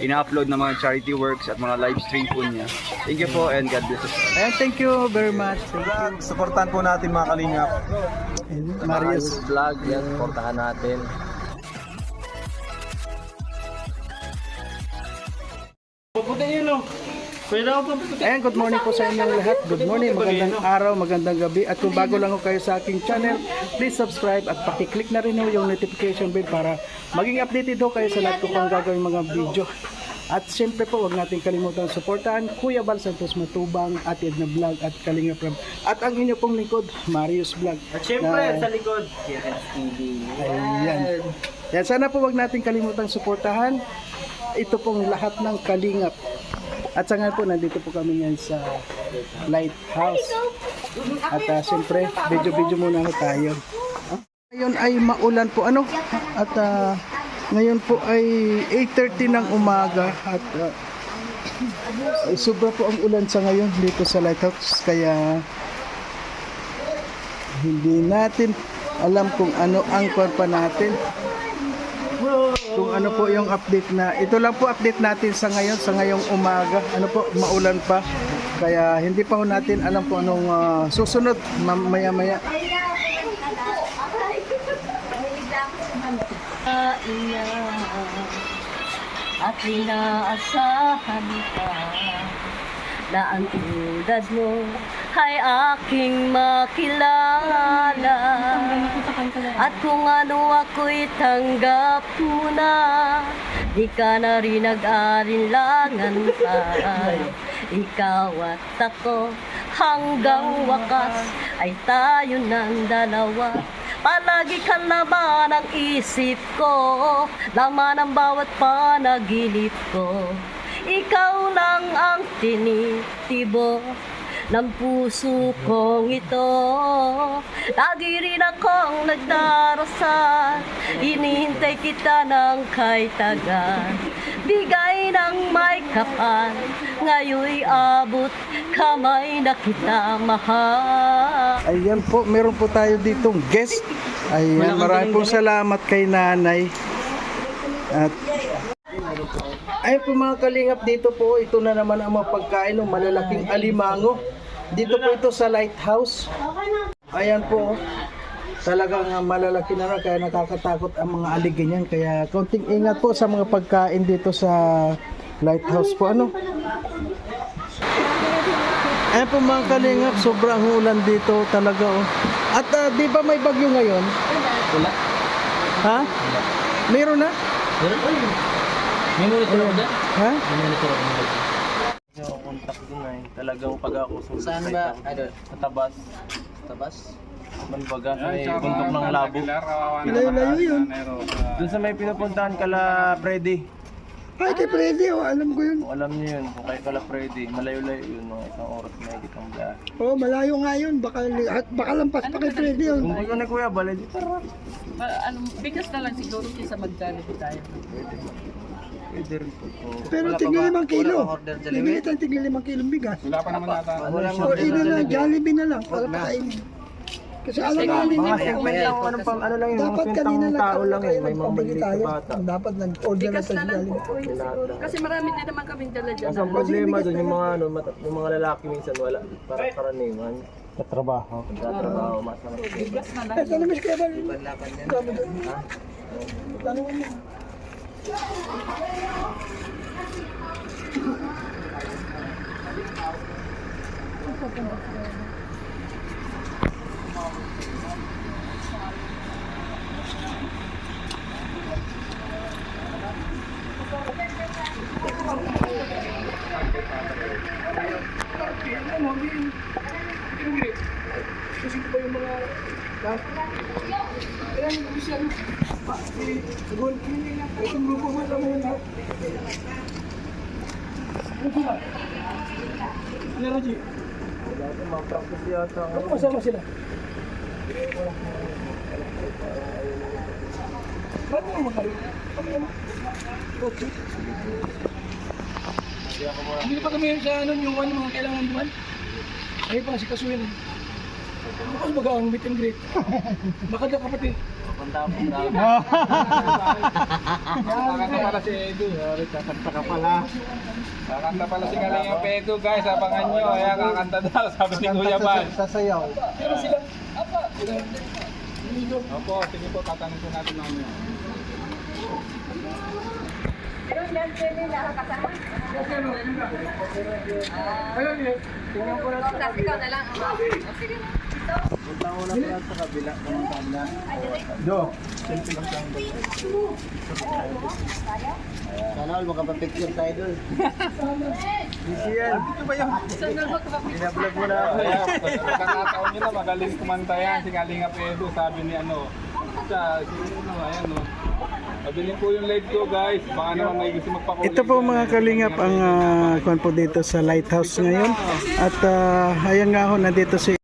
ina-upload na mga charity works at mga live stream po niya. Thank you po and God bless us. Ayan, thank you very much. Thank you. Supportan po natin mga kalingap. And Marius. vlog, yan, supportahan natin. Ayan, good morning po sa inyong lahat. Good morning, magandang araw, magandang gabi. At kung bago lang ho kayo sa aking channel, please subscribe at pakiclick na rin ho yung notification bell para maging updated ho kayo sa lahat ko pang gagawin mga video. At siyempre po, huwag natin kalimutan suportahan Kuya Bal Santos Matubang, at Edna Vlog at Kalinga Prab. At ang inyo pong lingkod, Marius Vlog. At siyempre, sa likod, Ayan. Yan, sana po wag natin kalimutan suportahan ito pong lahat ng kalingap. At sa ngayon po, nandito po kami ngayon sa Lighthouse. At uh, siyempre, video-video muna tayo. Ngayon ay maulan po. Ano? At ah, ngayon po ay 8.30 ng umaga. At ay sobra po ang ulan sa ngayon dito sa Lighthouse. Kaya hindi natin alam kung ano ang pa natin kung ano po yung update na ito lang po update natin sa ngayon sa ngayong umaga ano po maulan pa kaya hindi pa ho natin alam kung anong ah, susunod maya maya ina at inaasahan ka. Na ang tulad mo ay aking makilala. At kung ano ako'y tanggap mo na di ka na rin nag-arinlangan pa. Ikaw at ako hanggang wakas ay tayo ng dalawa Palagi ka naman ang isip ko. Laman ang bawat panaginip ko. Ikaw lang ang tinitibo ng puso kong ito. Lagi rin akong nagdarasal. Inihintay kita ng kay Bigay ng may kapal. Ngayon'y abot kamay na kita mahal ayan po meron po tayo ditong guest ayan maraming po salamat kay nanay at Ayun po mga kalingap, dito po, ito na naman ang mga pagkain ng malalaking alimango. Dito po ito sa lighthouse. Ayan po, talagang malalaki na rin, kaya nakakatakot ang mga aligin yan. Kaya konting ingat po sa mga pagkain dito sa lighthouse po. Ano? Ayan po mga kalingap, sobrang ulan dito talaga. Oh. At ah, di ba may bagyo ngayon? Wala. Ha? Meron na? May monitor ako dyan? Ha? May monitor ako dyan. Yung contact na eh. Talagang pag ako sulit Saan ba? Sa tabas. Tabas? Manbaga, sa may bundok ng labo. Layo-layo yun. Doon sa may pinupuntahan kala Freddy. Ay, kay Freddy, oh, alam ko yun. Kung alam niyo yun, kung kayo kala Freddy, malayo-layo yun, mga isang oras na higit ang biyahe. Oh, malayo nga yun. Baka, at baka lampas pa kay Freddy yun. Kung gusto ni Kuya, balay dito. ano, bigas na lang siguro kaysa mag-jollibee tayo. Pwede rin po. Oh, Pero ba? limang kilo. Order tayong tigli limang kilo bigas. Wala pa naman nata. Wala O, ina na, Jollibee na lang. Para pakain. Kasi alam namin Mga yun. segment lang, ano pang ano lang yung Dapat mga kanina lang tao lang eh. May mga maliliit tayo. bata. Dapat nag-order na Bigas tayo na lang po siguro. Kasi marami din naman kaming dala dyan. Kasi ang problema doon yung mga ano, yung mga lalaki minsan wala para karaniwan. Sa trabaho. Nagtatrabaho, masarap. Bigas na lang. Eh, tanong mo si Kuya Bal. Tanong mo. Mga practice yata. Kasama sila. Hindi pa kami sa ano yung ano mga kailangan naman. Ay pa si kasuhin. Bukas baga ang meet and greet. Baka daw kapatid. Kakanta pala si Edu. Kakanta ka pala. Kakanta pala si Kalinga Pedo guys. Abangan nyo. Ayan, kakanta daw. Sabi ni Kuya Bal. Sasayaw. Pero sila. Opo, sige po. Tatanong po natin mamaya. Ayun, yun. Tingnan ko lang. Tapos ikaw na lang. Punta ko lang pala sa kabila. Do. Sana all makapapicture tayo doon. Busy yan. Ito ba yun? Binablog mo na ako. Pagkakataon nyo na magaling kumanta yan. Si Kalinga Pedo. Sabi ni ano. Siya, si ano, ayan no. Pabiling po yung live ko guys. Baka naman may gusto magpakulay. Ito po mga kalingap ang uh, po dito sa lighthouse ngayon. At uh, ayan nga ho, nandito si